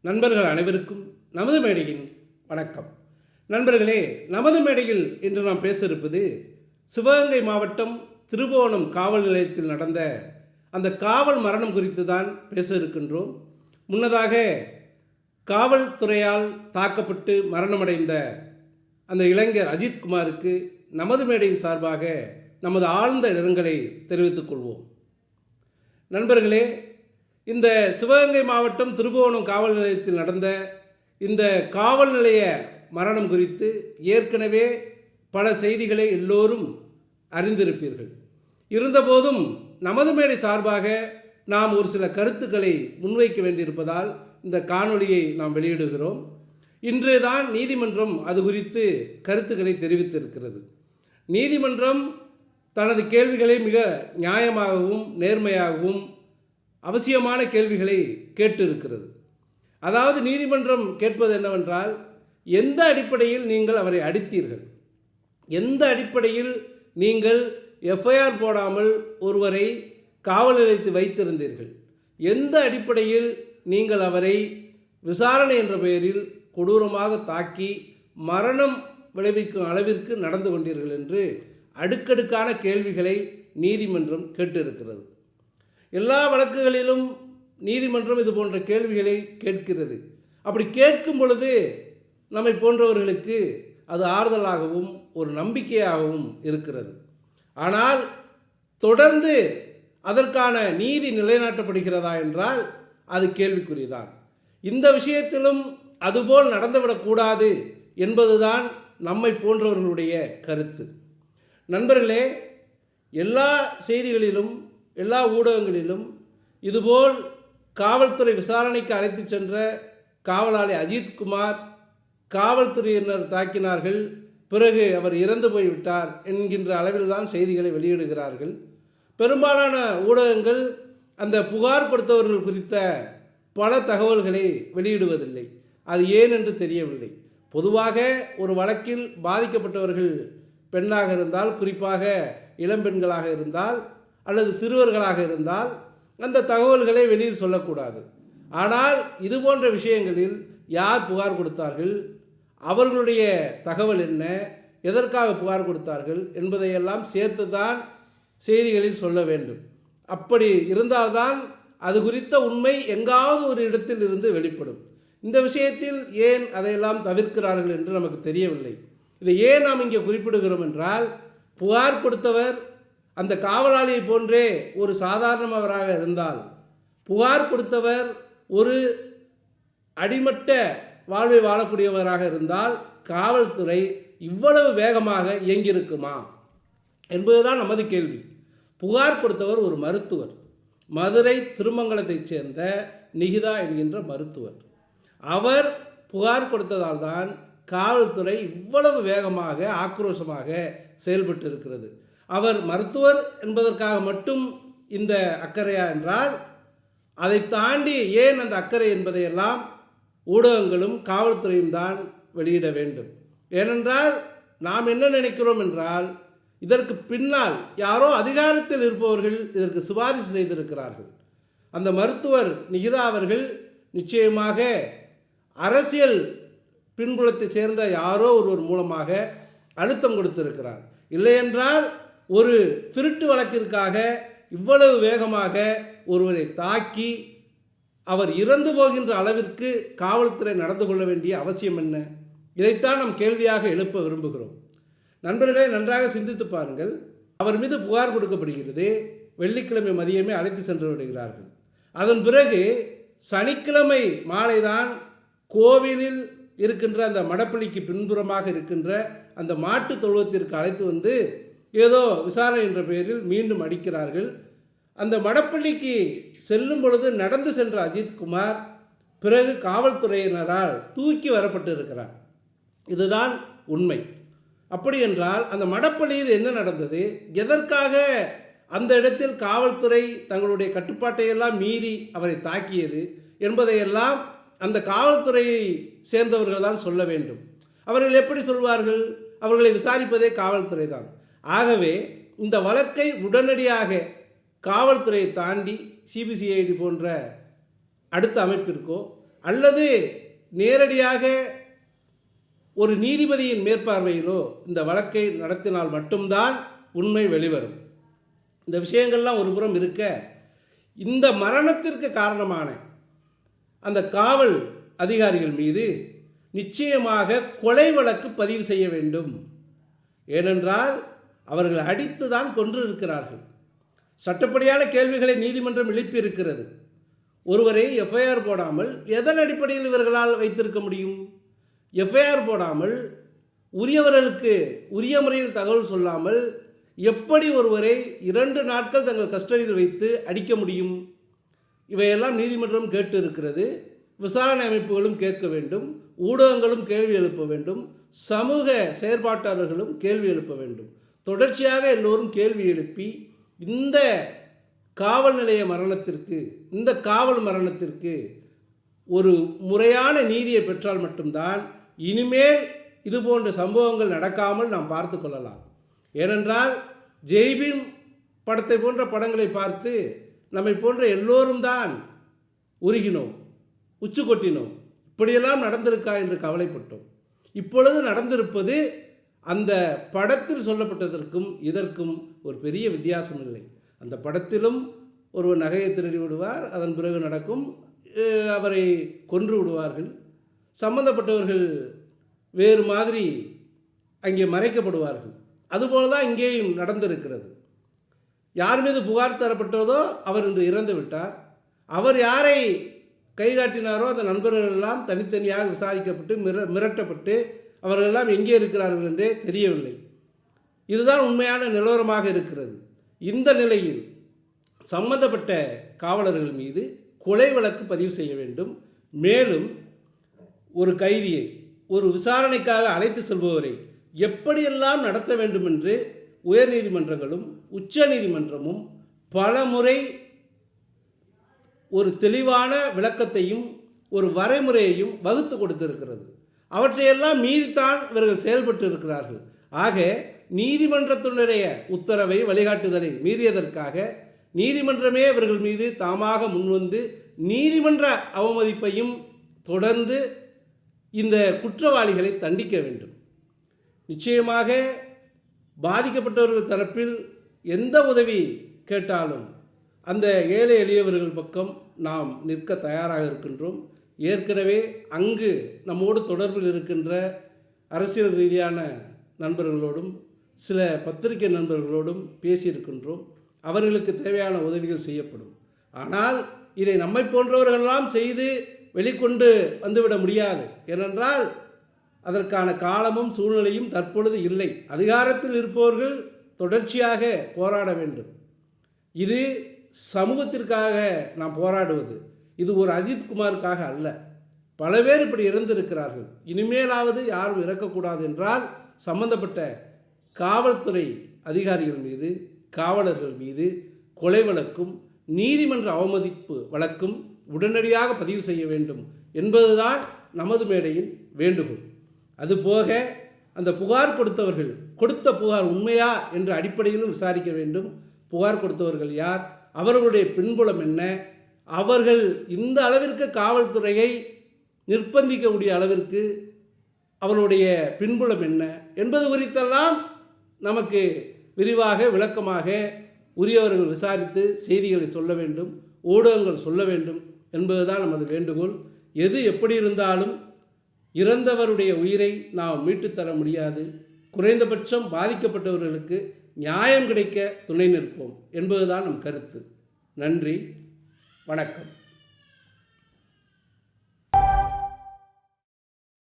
நண்பர்கள் அனைவருக்கும் நமது மேடையின் வணக்கம். நண்பர்களே நமது மேடையில் இன்று நாம் பேச இருப்பது சிவகங்கை மாவட்டம் திருபுவனம் காவல் நிலையத்தில் நடந்த அந்த காவல் மரணம் குறித்து தான் பேச இருக்கின்றோம். முன்னதாக காவல்துறையால் தாக்கப்பட்டு மரணமடைந்த அந்த இளைஞர் அஜித்குமாருக்கு நமது மேடையின் சார்பாக நமது ஆழ்ந்த இரங்கலை தெரிவித்துக் கொள்வோம். நண்பர்களே இந்த சிவகங்கை மாவட்டம் திருபுவனம் காவல் நிலையத்தில் நடந்த இந்த காவல் நிலைய மரணம் குறித்து ஏற்கனவே பல செய்திகளை எல்லோரும் அறிந்திருப்பீர்கள். இருந்தபோதும் நமது மேடை சார்பாக நாம் ஒரு சில கருத்துக்களை முன்வைக்க வேண்டியிருப்பதால் இந்த காணொளியை நாம் வெளியிடுகிறோம். இன்று தான் நீதிமன்றம் அது குறித்து கருத்துக்களை தெரிவித்திருக்கிறது. நீதிமன்றம் தனது கேள்விகளை மிக நியாயமாகவும் நேர்மையாகவும் அவசியமான கேள்விகளை கேட்டிருக்கிறது. அதாவது நீதிமன்றம் கேட்பது என்னவென்றால் எந்த அடிப்படையில் நீங்கள் அவரை அடித்தீர்கள்? எந்த அடிப்படையில் நீங்கள் எஃப்ஐஆர் போடாமல் ஒருவரை காவல் நிலையத்தில் வைத்திருந்தீர்கள்? எந்த அடிப்படையில் நீங்கள் அவரை விசாரணை என்ற பெயரில் கொடூரமாக தாக்கி மரணம் விளைவிக்கும் அளவிற்கு நடந்து கொண்டீர்கள் என்று அடுக்கடுக்கான கேள்விகளை நீதிமன்றம் கேட்டிருக்கிறது. எல்லா வழக்குகளிலும் நீதிமன்றம் இது போன்ற கேள்விகளை கேட்கிறது. அப்படி கேட்கும் பொழுது நம்மை போன்றவர்களுக்கு அது ஆறுதலாகவும் ஒரு நம்பிக்கையாகவும் இருக்கிறது. ஆனால் தொடர்ந்து அதற்கான நீதி நிலைநாட்டப்படுகிறதா என்றால் அது கேள்விக்குறிதான். இந்த விஷயத்திலும் அதுபோல் நடந்துவிடக்கூடாது என்பதுதான் நம்மை போன்றவர்களுடைய கருத்து. நண்பர்களே எல்லா செய்திகளிலும் எல்லா ஊடகங்களிலும் இதுபோல் காவல்துறை விசாரணைக்கு அழைத்து சென்ற காவலாளி அஜித்குமார் காவல்துறையினர் தாக்கினார்கள். பிறகு அவர் இறந்து போய்விட்டார் என்கின்ற அளவில்தான் செய்திகளை வெளியிடுகிறார்கள். பெரும்பாலான ஊடகங்கள் அந்த புகார் கொடுத்தவர்கள் குறித்த பல தகவல்களை வெளியிடுவதில்லை. அது ஏன் என்று தெரியவில்லை. பொதுவாக ஒரு வழக்கில் பாதிக்கப்பட்டவர்கள் பெண்ணாக இருந்தால் குறிப்பாக இளம்பெண்களாக இருந்தால் அல்லது சிறுவர்களாக இருந்தால் அந்த தகவல்களை வெளியில் சொல்லக்கூடாது. ஆனால் இது போன்ற விஷயங்களில் யார் புகார் கொடுத்தார்கள்? அவர்களுடைய தகவல் என்ன? எதற்காக புகார் கொடுத்தார்கள்? என்பதையெல்லாம் சேர்த்து தான் செய்திகளில் சொல்ல வேண்டும். அப்படி இருந்தால்தான் அது குறித்த உண்மை எங்காவது ஒரு இடத்தில் இருந்து வெளிப்படும். இந்த விஷயத்தில் ஏன் அதையெல்லாம் தவிர்க்கிறார்கள் என்று நமக்கு தெரியவில்லை. இதை ஏன் நாம் இங்கே குறிப்பிடுகிறோம் என்றால் புகார் கொடுத்தவர் அந்த காவலாளியை போன்றே ஒரு சாதாரணவராக இருந்தால் புகார் கொடுத்தவர் ஒரு அடிமட்ட வாழ்வை வாழக்கூடியவராக இருந்தால் காவல்துறை இவ்வளவு வேகமாக இயங்கியிருக்குமா? என்பதுதான் நமது கேள்வி. புகார் கொடுத்தவர் ஒரு மருத்துவர். மதுரை திருமங்கலத்தைச் சேர்ந்த நிகிதா என்கின்ற மருத்துவர். அவர் புகார் கொடுத்ததால் தான் காவல்துறை இவ்வளவு வேகமாக ஆக்ரோஷமாக செயல்பட்டு இருக்கிறது அவர் மருத்துவர் என்பதற்காக மட்டும் இந்த அக்கறையா என்றால் அதை தாண்டி ஏன் அந்த அக்கறை என்பதையெல்லாம் ஊடகங்களும் காவல்துறையும் தான் வெளியிட வேண்டும். ஏனென்றால் நாம் என்ன நினைக்கிறோம் என்றால் இதற்கு பின்னால் யாரோ அதிகாரத்தில் இருப்பவர்கள் இதற்கு சிபாரிசு செய்திருக்கிறார்கள். அந்த மருத்துவர் நிகிதா அவர்கள் நிச்சயமாக அரசியல் பின்புலத்தை சேர்ந்த யாரோ ஒருவர் மூலமாக அழுத்தம் கொடுத்திருக்கிறார். இல்லையென்றால் ஒரு திருட்டு வழக்கிற்காக இவ்வளவு வேகமாக ஒருவரை தாக்கி அவர் இறந்து போகின்ற அளவிற்கு காவல்துறை நடந்து கொள்ள வேண்டிய அவசியம் என்ன? இதைத்தான் நாம் கேள்வியாக எழுப்ப விரும்புகிறோம். நண்பர்களே நன்றாக சிந்தித்து பாருங்கள். அவர் மீது புகார் கொடுக்கப்படுகிறது. வெள்ளிக்கிழமை மதியமே அழைத்து சென்று விடுகிறார்கள். அதன் பிறகு சனிக்கிழமை மாலைதான் கோவிலில் இருக்கின்ற அந்த மடப்பள்ளிக்கு பின்புறமாக இருக்கின்ற அந்த மாட்டு தொழுவத்திற்கு அழைத்து வந்து ஏதோ விசாரணை என்ற பெயரில் மீண்டும் அடிக்கிறார்கள். அந்த மடப்பள்ளிக்கு செல்லும் பொழுது நடந்து சென்ற அஜித்குமார் பிறகு காவல்துறையினரால் தூக்கி வரப்பட்டு இருக்கிறார் இதுதான் உண்மை. அப்படி என்றால் அந்த மடப்பள்ளியில் என்ன நடந்தது? எதற்காக அந்த இடத்தில் காவல்துறை தங்களுடைய கட்டுப்பாட்டையெல்லாம் மீறி அவரை தாக்கியது என்பதையெல்லாம் அந்த காவல்துறையை சேர்ந்தவர்கள் தான் சொல்ல வேண்டும். அவர்கள் எப்படி சொல்வார்கள்? அவர்களை விசாரிப்பதே காவல்துறை தான். ஆகவே இந்த வழக்கை உடனடியாக காவல்துறையை தாண்டி சிபிசிஐடி போன்ற அடுத்த அமைப்பிற்கோ அல்லது நேரடியாக ஒரு நீதிபதியின் மேற்பார்வையிலோ இந்த வழக்கை நடத்தினால் மட்டும்தான் உண்மை வெளிவரும். இந்த விஷயங்கள்லாம் ஒரு புறம் இருக்க இந்த மரணத்திற்கு காரணமான அந்த காவல் அதிகாரிகள் மீது நிச்சயமாக கொலை வழக்கு பதிவு செய்ய வேண்டும். ஏனென்றால் அவர்கள் அடித்து தான் கொன்று இருக்கிறார்கள் சட்டப்படியான கேள்விகளை நீதிமன்றம் எழுப்பியிருக்கிறது. ஒருவரை எஃப்ஐஆர் போடாமல் எதன் அடிப்படையில் இவர்களால் வைத்திருக்க முடியும்? எஃப்ஐஆர் போடாமல் உரியவர்களுக்கு உரிய முறையில் தகவல் சொல்லாமல் எப்படி ஒருவரை இரண்டு நாட்கள் தங்கள் கஸ்டடியில் வைத்து அடிக்க முடியும்? இவையெல்லாம் நீதிமன்றம் கேட்டு இருக்கிறது விசாரணை அமைப்புகளும் கேட்க வேண்டும். ஊடகங்களும் கேள்வி எழுப்ப வேண்டும். சமூக செயற்பாட்டாளர்களும் கேள்வி எழுப்ப வேண்டும். தொடர்ச்சியாக எல்லோரும் கேள்வி எழுப்பி இந்த காவல் நிலைய மரணத்திற்கு இந்த காவல் மரணத்திற்கு ஒரு முறையான நீதியை பெற்றால் மட்டும்தான் இனிமேல் இது போன்ற சம்பவங்கள் நடக்காமல் நாம் பார்த்து கொள்ளலாம். ஏனென்றால் ஜெய்பீம் படத்தை போன்ற படங்களை பார்த்து நம்மை போன்ற எல்லோரும் தான் உருகினோம் உச்சு கொட்டினோம் இப்படியெல்லாம் நடந்திருக்கா என்று கவலைப்பட்டோம். இப்பொழுது நடந்திருப்பது அந்த படத்தில் சொல்லப்பட்டதற்கும் இதற்கும் ஒரு பெரிய வித்தியாசம் இல்லை. அந்த படத்திலும் ஒருவர் நகையை திருடி விடுவார் அதன் பிறகு நடக்கும் அவரை கொன்று விடுவார்கள். சம்பந்தப்பட்டவர்கள் வேறு மாதிரி அங்கே மறைக்கப்படுவார்கள். அதுபோல தான் இங்கேயும் நடந்திருக்கிறது. யார் மீது புகார் தரப்பட்டதோ அவர் இன்று இறந்து விட்டார். அவர் யாரை கைகாட்டினாரோ அந்த நண்பர்கள் எல்லாம் தனித்தனியாக விசாரிக்கப்பட்டு மிர மிரட்டப்பட்டு அவர்களெல்லாம் எங்கே இருக்கிறார்கள் என்றே தெரியவில்லை. இதுதான் உண்மையான நிலவரமாக இருக்கிறது. இந்த நிலையில் சம்பந்தப்பட்ட காவலர்கள் மீது கொலை வழக்கு பதிவு செய்ய வேண்டும். மேலும் ஒரு கைதியை ஒரு விசாரணைக்காக அழைத்து செல்பவரை எப்படியெல்லாம் நடத்த வேண்டும் என்று உயர்நீதிமன்றங்களும் உச்ச நீதிமன்றமும் பல முறை ஒரு தெளிவான விளக்கத்தையும் ஒரு வரைமுறையையும் வகுத்து கொடுத்திருக்கிறது. அவற்றையெல்லாம் மீறித்தான் இவர்கள் செயல்பட்டு இருக்கிறார்கள் ஆக நீதிமன்றத்தினுடைய உத்தரவை வழிகாட்டுதலை மீறியதற்காக நீதிமன்றமே இவர்கள் மீது தாமாக முன்வந்து நீதிமன்ற அவமதிப்பையும் தொடர்ந்து இந்த குற்றவாளிகளை தண்டிக்க வேண்டும். நிச்சயமாக பாதிக்கப்பட்டவர்கள் தரப்பில் எந்த உதவி கேட்டாலும் அந்த ஏழை எளியவர்கள் பக்கம் நாம் நிற்க தயாராக இருக்கின்றோம். ஏற்கனவே அங்கு நம்மோடு தொடர்பில் இருக்கின்ற அரசியல் ரீதியான நண்பர்களோடும் சில பத்திரிகை நண்பர்களோடும் பேசியிருக்கின்றோம். அவர்களுக்கு தேவையான உதவிகள் செய்யப்படும். ஆனால் இதை நம்மை போன்றவர்களெல்லாம் செய்து வெளிக்கொண்டு வந்துவிட முடியாது. ஏனென்றால் அதற்கான காலமும் சூழ்நிலையும் தற்பொழுது இல்லை. அதிகாரத்தில் இருப்பவர்கள் தொடர்ச்சியாக போராட வேண்டும். இது சமூகத்திற்காக நாம் போராடுவது. இது ஒரு அஜித்குமாருக்காக அல்ல. பல பேர் இப்படி இறந்திருக்கிறார்கள். இனிமேலாவது யாரும் இறக்கக்கூடாது என்றால் சம்பந்தப்பட்ட காவல்துறை அதிகாரிகள் மீது காவலர்கள் மீது கொலை வழக்கும் நீதிமன்ற அவமதிப்பு வழக்கும் உடனடியாக பதிவு செய்ய வேண்டும் என்பதுதான் நமது மேடையின் வேண்டுகோள். அதுபோக அந்த புகார் கொடுத்தவர்கள் கொடுத்த புகார் உண்மையா என்ற அடிப்படையிலும் விசாரிக்க வேண்டும். புகார் கொடுத்தவர்கள் யார்? அவர்களுடைய பின்புலம் என்ன? அவர்கள் இந்த அளவிற்கு காவல்துறையை நிர்பந்திக்கக்கூடிய அளவிற்கு அவருடைய பின்புலம் என்ன என்பது குறித்தெல்லாம் நமக்கு விரிவாக விளக்கமாக உரியவர்கள் விசாரித்து செய்திகளை சொல்ல வேண்டும் ஊடகங்கள் சொல்ல வேண்டும் என்பதுதான் நமது வேண்டுகோள். எது எப்படி இருந்தாலும் இறந்தவருடைய உயிரை நாம் மீட்டுத் தர முடியாது. குறைந்தபட்சம் பாதிக்கப்பட்டவர்களுக்கு நியாயம் கிடைக்க துணை நிற்போம் என்பதுதான் நம் கருத்து. நன்றி. வணக்கம்.